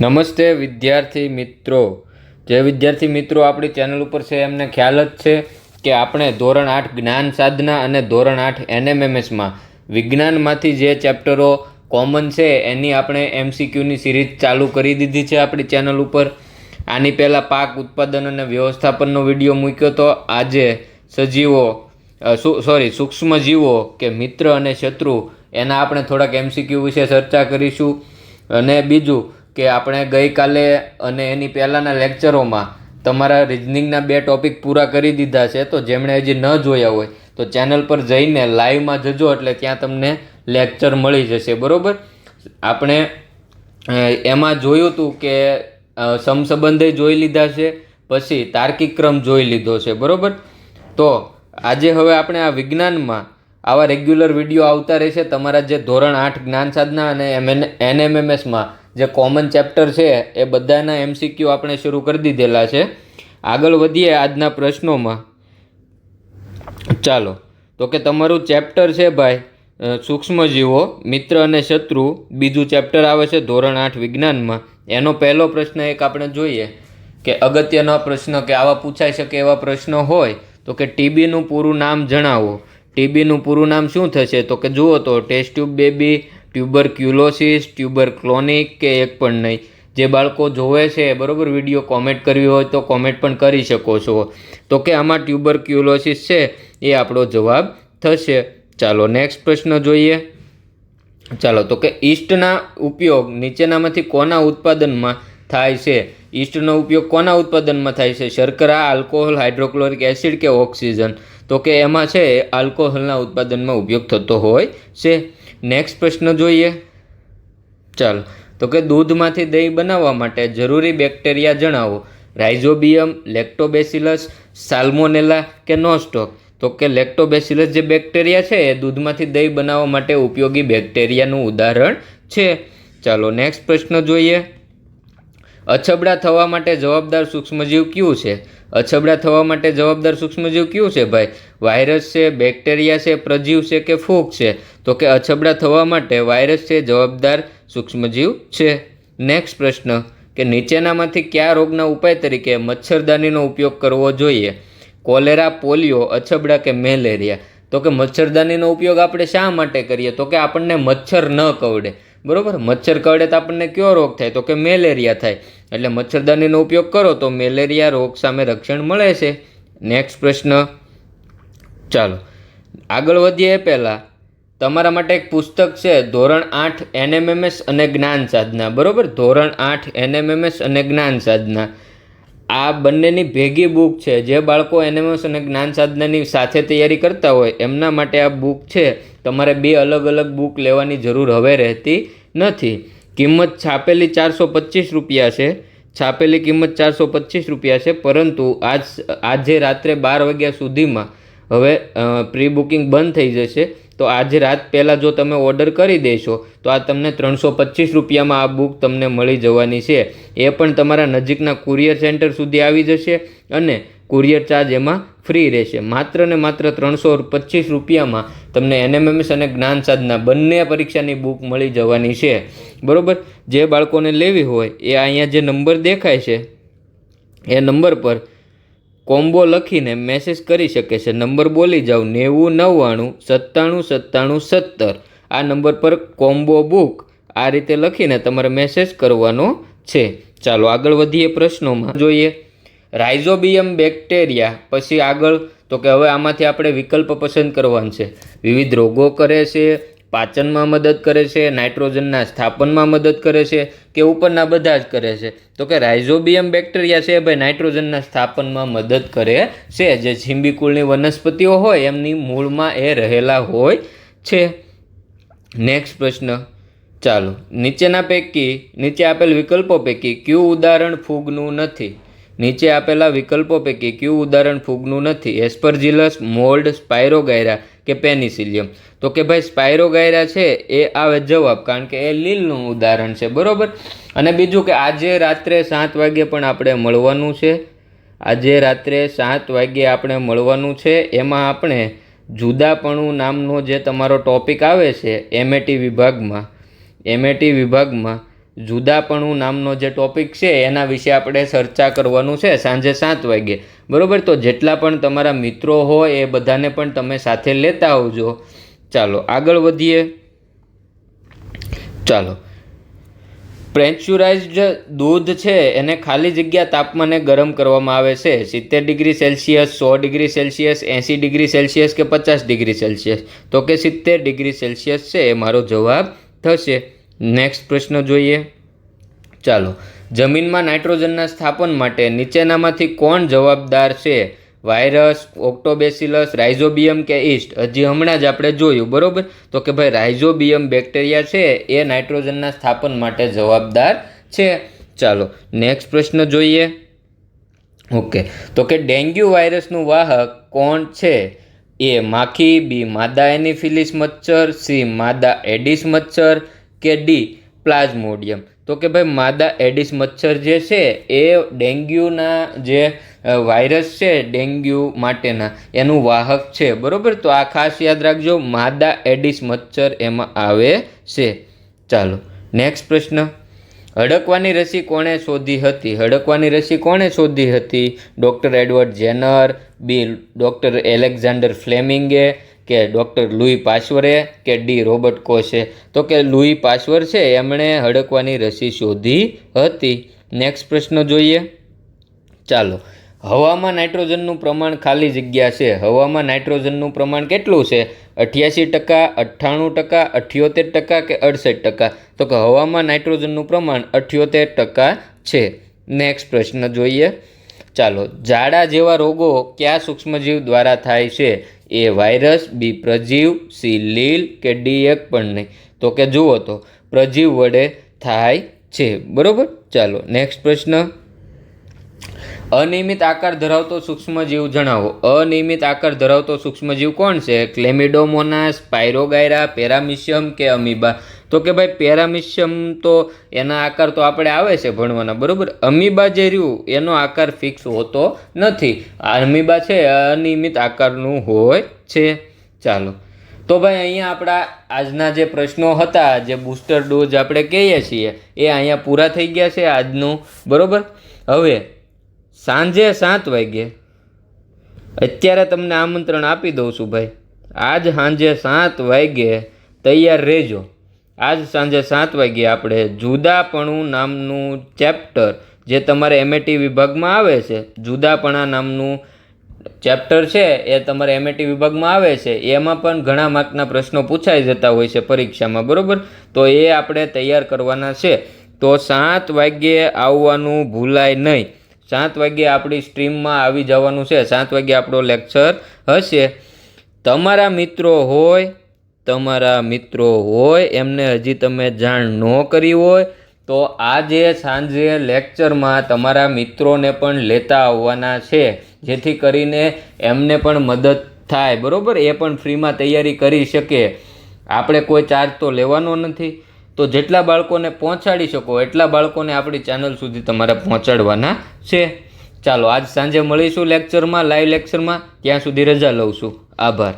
નમસ્તે વિદ્યાર્થી મિત્રો. જે વિદ્યાર્થી મિત્રો આપણી ચેનલ ઉપર છે, એમને ખ્યાલ જ છે કે આપણે ધોરણ આઠ જ્ઞાન સાધના અને ધોરણ આઠ એનએમએમએસમાં વિજ્ઞાનમાંથી જે ચેપ્ટરો કોમન છે, એની આપણે એમસીક્યુની સિરીઝ ચાલુ કરી દીધી છે આપણી ચેનલ ઉપર. આની પહેલાં પાક ઉત્પાદન અને વ્યવસ્થાપનનો વીડિયો મૂક્યો તો આજે સજીવો સોરી સૂક્ષ્મ જીવો કે મિત્ર અને શત્રુ, એના આપણે થોડાક એમસીક્યુ વિશે ચર્ચા કરીશું. અને બીજું કે આપણે ગઈકાલે અને એની પહેલાંના લેક્ચરોમાં તમારા રિઝનિંગના બે ટોપિક પૂરા કરી દીધા છે, તો જેમણે હજી ન જોયા હોય, તો ચેનલ પર જઈને લાઈવમાં જજો એટલે ત્યાં તમને લેક્ચર મળી જશે, બરાબર? આપણે એમાં જોયું હતું કે સમસંબંધે જોઈ લીધા છે, પછી તાર્કિક ક્રમ જોઈ લીધો છે, બરાબર? તો આજે હવે આપણે આ વિજ્ઞાનમાં આવા રેગ્યુલર વીડિયો આવતા રહેશે, તમારા જે ધોરણ આઠ જ્ઞાન સાધના અને એમ એનએમએમએસમાં જે કોમન ચેપ્ટર છે, એ બધાના એમસીક્યુ આપણે શરૂ કરી દીધેલા છે. આગળ વધીએ આજના પ્રશ્નોમાં. ચાલો, તો કે તમારું ચેપ્ટર છે ભાઈ સૂક્ષ્મજીવો, મિત્ર અને શત્રુ, બીજું ચેપ્ટર આવે છે ધોરણ આઠ વિજ્ઞાનમાં. એનો પહેલો પ્રશ્ન એક આપણે જોઈએ, કે અગત્યનો પ્રશ્ન કે આવા પૂછાઈ શકે એવા પ્રશ્નો હોય, તો કે ટીબીનું પૂરું નામ જણાવો. ટીબીનું પૂરું નામ શું થશે? તો કે જુઓ તો test tube baby tuberculosis ટ્યુબર ક્લોનિક કે એક પણ નહીં. જે બાળકો જોવે છે, બરાબર, વીડિયો કોમેન્ટ કરવી હોય તો કોમેન્ટ પણ કરી શકો છો. તો કે આમાં ટ્યુબર ક્યુલોસિસ છે, એ આપણો જવાબ થશે. ચાલો, નેક્સ્ટ પ્રશ્ન જોઈએ. ચાલો, તો કે ઈસ્ટના ઉપયોગ નીચેનામાંથી કોના ઉત્પાદનમાં થાય છે? ઈસ્ટનો ઉપયોગ કોના ઉત્પાદનમાં થાય છે? શર્કરા, આલ્કોહોલ, હાઇડ્રોક્લોરિક એસિડ કે ઓક્સિજન? તો કે એમાં છે આલ્કોહોલના ઉત્પાદનમાં ઉપયોગ થતો હોય છે. નેક્સ્ટ પ્રશ્ન જોઈએ. ચાલો. તો કે દૂધમાંથી દહીં બનાવવા માટે જરૂરી બેક્ટેરિયા જણાવો. રાઇઝોબિયમ લેક્ટોબેસિલસ સાલ્મોનેલા કે નોસ્ટોક તો કે લેક્ટોબેસિલસ જે બેક્ટેરિયા છે, એ દૂધમાંથી દહીં બનાવવા માટે ઉપયોગી બેક્ટેરિયાનું ઉદાહરણ છે. ચાલો નેક્સ્ટ પ્રશ્ન જોઈએ. અછબડા થવા માટે જવાબદાર સૂક્ષ્મજીવ કયું છે? અછબડા થવા માટે જવાબદાર સૂક્ષ્મજીવ કયું છે, ભાઈ? વાયરસ છે, બેક્ટેરિયા છે, પ્રજીવ છે કે ફૂગ છે? તો કે અછબડા થવા માટે વાયરસ છે, જવાબદાર સૂક્ષ્મજીવ છે? નેક્સ્ટ પ્રશ્ન, કે નીચેનામાંથી કયા રોગના ઉપાય તરીકે મચ્છરદાનીનો ઉપયોગ કરવો જોઈએ? કોલેરા, પોલિયો, અછબડા કે મેલેરિયા? તો કે મચ્છરદાનીનો ઉપયોગ આપણે શા માટે કરીએ? તો કે આપણને મચ્છર ન કવડે. બરાબર? મચ્છર કરડે તો આપણને કયો રોગ થાય? તો કે મેલેરિયા થાય. એટલે મચ્છરદાનીનો ઉપયોગ કરો તો મેલેરિયા રોગ સામે રક્ષણ મળે છે. નેક્સ્ટ પ્રશ્ન ચાલો, આગળ વધીએ પહેલાં. તમારા માટે એક પુસ્તક છે, ધોરણ આઠ એનએમએમએસ અને જ્ઞાન સાધના. બરાબર? ધોરણ આઠ એનએમએમએસ અને જ્ઞાન સાધના. આ બંનેની ભેગી બુક છે. જે બાળકો એનએમએસ અને જ્ઞાન સાધનાની સાથે તૈયારી કરતા હોય, એમના માટે આ બુક છે. તમારે બે અલગ અલગ બુક લેવાની જરૂર હવે રહેતી નથી. કિંમત છાપેલી ચારસો પચીસ રૂપિયા છે. છાપેલી કિંમત ચારસો પચીસ રૂપિયા છે, પરંતુ આજ, આજે રાત્રે બાર વાગ્યા સુધીમાં હવે પ્રી બુકિંગ બંધ થઈ જશે, તો આજે રાત પહેલાં જો તમે ઓર્ડર કરી દેશો, તો આ તમને ત્રણસો પચીસ રૂપિયામાં આ બુક તમને મળી જવાની છે. એ પણ તમારા નજીકના કુરિયર સેન્ટર સુધી આવી જશે અને કુરિયર ચાર્જ એમાં ફ્રી રહેશે. માત્ર ને માત્ર ત્રણસો પચીસ રૂપિયામાં તમને એનએમએમએસ અને જ્ઞાન સાધના બંને પરીક્ષાની બુક મળી જવાની છે. બરાબર? જે બાળકોને લેવી હોય, એ અહીંયા જે નંબર દેખાય છે, એ નંબર પર કોમ્બો લખીને મેસેજ કરી શકે છે. નંબર બોલી જાઓ. નેવું, નવ્વાણું, સત્તાણું સત્તાણું, સત્તર. આ નંબર પર કોમ્બો બુક આ રીતે લખીને તમારે મેસેજ કરવાનો છે. ચાલો આગળ વધીએ પ્રશ્નોમાં. જોઈએ. રાઇઝોબિયમ બેક્ટેરિયા પછી આગળ, તો કે હવે આમાંથી આપણે વિકલ્પ પસંદ કરવાનું છે. વિવિધ રોગો કરે છે પાચનમાં મદદ કરે છે, નાઇટ્રોજનના સ્થાપનમાં મદદ કરે છે કે ઉપરના બધા જ કરે છે. તો કે રાઇઝોબિયમ બેક્ટેરિયા છે ભાઈ નાઇટ્રોજનના સ્થાપનમાં મદદ કરે છે. જે છીંબીકુળની વનસ્પતિઓ હોય એમની મૂળમાં એ રહેલા હોય છે. નેક્સ્ટ પ્રશ્ન. ચાલો. નીચેના પૈકી, નીચે આપેલ વિકલ્પો પૈકી કયું ઉદાહરણ ફૂગનું નથી? નીચે આપેલા વિકલ્પો પૈકી કયું ઉદાહરણ ફૂગનું નથી? એસ્પરજીલસ મોલ્ડ સ્પાયરોગાયરા કે પેનિસિલિયમ. તો કે ભાઈ સ્પાયરોગાયરા છે એ આવે જવાબ, કારણ કે એ લીલનું ઉદાહરણ છે, બરાબર? અને બીજું કે આજે રાત્રે સાત વાગ્યે પણ આપણે મળવાનું છે. આજે રાત્રે સાત વાગ્યે આપણે મળવાનું છે. એમાં આપણે જુદાપણું નામનો જે તમારો ટોપિક આવે છે એમએટી વિભાગમાં એમએટી વિભાગમાં જુદાપણું નામનો જે ટોપિક છે, એના વિશે આપણે ચર્ચા કરવાનું છે સાંજે સાત વાગે બરાબર? તો જેટલા પણ તમારા મિત્રો હોય એ બધાને પણ તમે સાથે લેતા આવજો. ચાલો, આગળ વધીએ. ચાલો. પ્રેન્ચ્યુરાઇઝડ દૂધ છે, એને ખાલી જગ્યા તાપમાને ગરમ કરવામાં આવે છે. સિત્તેર ડિગ્રી સેલ્સિયસ, સો ડિગ્રી સેલ્સિયસ, એંસી ડિગ્રી સેલ્સિયસ કે પચાસ ડિગ્રી સેલ્સિયસ? તો કે સિત્તેર ડિગ્રી સેલ્સિયસ છે એ મારો જવાબ થશે. નેક્સ્ટ પ્રશ્ન જોઈએ. ચાલો, જમીનમાં નાઇટ્રોજનના સ્થાપન માટે નીચેનામાંથી કોણ જવાબદાર છે? વાયરસ, ઓક્ટોબેસિલસ, રાઇઝોબિયમ કે ઈસ્ટ હજી હમણાં જ આપણે જોયું, બરાબર? તો કે ભાઈ, રાઇઝોબિયમ બેક્ટેરિયા છે, એ નાઇટ્રોજનના સ્થાપન માટે જવાબદાર છે. ચાલો, નેક્સ્ટ પ્રશ્ન જોઈએ. ઓકે, તો કે ડેન્ગ્યુ વાયરસનું વાહક કોણ છે? એ માખી, બી માદા એનિફિલિસ મચ્છર, સી માદા એડિસ મચ્છર કે ડી પ્લાઝ્મોડિયમ તો કે ભાઈ માદા એડિસ મચ્છર જે છે, એ ડેન્ગ્યુના જે વાયરસ છે, ડેન્ગ્યુ માટેના, એનું વાહક છે. બરાબર? તો આ ખાસ યાદ રાખજો, માદા એડિસ મચ્છર એમાં આવે છે. ચાલો નેક્સ્ટ પ્રશ્ન. હડકવાની રસી કોણે શોધી હતી? હડકવાની રસી કોણે શોધી હતી? Doctor Edward Jenner, B doctor Alexander ફ્લેમિંગે કે ડૉક્ટર લુઈ પાશ્વરે કે ડી રોબર્ટ કોશે? તો કે લુઈ પાશ્વર છે, એમણે હડકવાની રસી શોધી હતી. નેક્સ્ટ પ્રશ્ન જોઈએ. ચાલો. હવામાં નાઇટ્રોજનનું પ્રમાણ ખાલી જગ્યા છે. હવામાં નાઇટ્રોજનનું પ્રમાણ કેટલું છે? અઠ્યાસી ટકા, અઠ્ઠાણું ટકા, અઠ્યોતેર ટકા કે અડસઠ ટકા? તો કે હવામાં નાઇટ્રોજનનું પ્રમાણ અઠ્યોતેર ટકા છે. નેક્સ્ટ પ્રશ્ન જોઈએ. ચાલો ઝાડા જેવા રોગો કયા સૂક્ષ્મજીવ દ્વારા થાય છે? એ વાયરસ, બી પ્રજીવ, સી લીલ કે ડી એક પણ નહીં. તો કે જુઓ તો, પ્રજીવ વડે થાય છે, બરોબર? ચાલો નેક્સ્ટ પ્રશ્ન. અનિયમિત આકાર ધરાવતો સૂક્ષ્મજીવ જણાવો. અનિયમિત આકાર ધરાવતો સૂક્ષ્મજીવ કોણ છે? ક્લેમિડોમોનાસ પાયરોગાયરા પેરામિશિયમ કે અમીબા તો કે ભાઈ પેરામિશિયમ તો એના આકાર તો આપણે આવે છે ભણવાના, બરાબર? અમીબા જે રહ્યું, એનો આકાર ફિક્સ હોતો નથી. આ અમીબા છે, અનિયમિત આકારનું હોય છે. ચાલો. તો ભાઈ અહીંયા આપણા આજના જે પ્રશ્નો હતા, જે બૂસ્ટર ડોઝ આપણે કહીએ છીએ, એ અહીંયા પૂરા થઈ ગયા છે આજનું, બરાબર? હવે, સાંજે સાત વાગ્યે, અત્યારે તમને આમંત્રણ આપી દઉં છું ભાઈ. આજ સાંજે સાત વાગ્યે તૈયાર રહેજો. આજ સાંજે સાત વાગ્યે આપણે જુદાપણું નામનું ચેપ્ટર જે તમારે એમએટી વિભાગમાં આવે છે, જુદાપણા નામનું ચેપ્ટર છે, એ તમારે એમએટી વિભાગમાં આવે છે, એમાં પણ ઘણા માર્કના પ્રશ્નો પૂછાઈ જતા હોય છે પરીક્ષામાં, બરાબર? તો એ આપણે તૈયાર કરવાના છે. તો સાત વાગ્યે આવવાનું ભૂલાય નહીં. સાત વાગ્યે આપણી સ્ટ્રીમમાં આવી જવાનું છે. સાત વાગ્યે આપણો લેક્ચર હશે. તમારા મિત્રો હોય તમારા મિત્રો હોય, એમને હજી તમે જાણ ન કરી હોય, તો આજે સાંજે લેક્ચરમાં તમારા મિત્રોને પણ લેતા આવવાના છે. જેથી કરીને એમને પણ મદદ થાય, બરાબર? એ પણ ફ્રીમાં તૈયારી કરી શકે. આપણે કોઈ ચાર્જ તો લેવાનો નથી. તો જેટલા બાળકોને પહોંચાડી શકો, એટલા બાળકોને આપણી ચેનલ સુધી તમારે પહોંચાડવાના છે. ચાલો, આજ સાંજે મળીશું લેક્ચરમાં, લાઈવ લેક્ચરમાં. ત્યાં સુધી રજા લઉં છું. આભાર.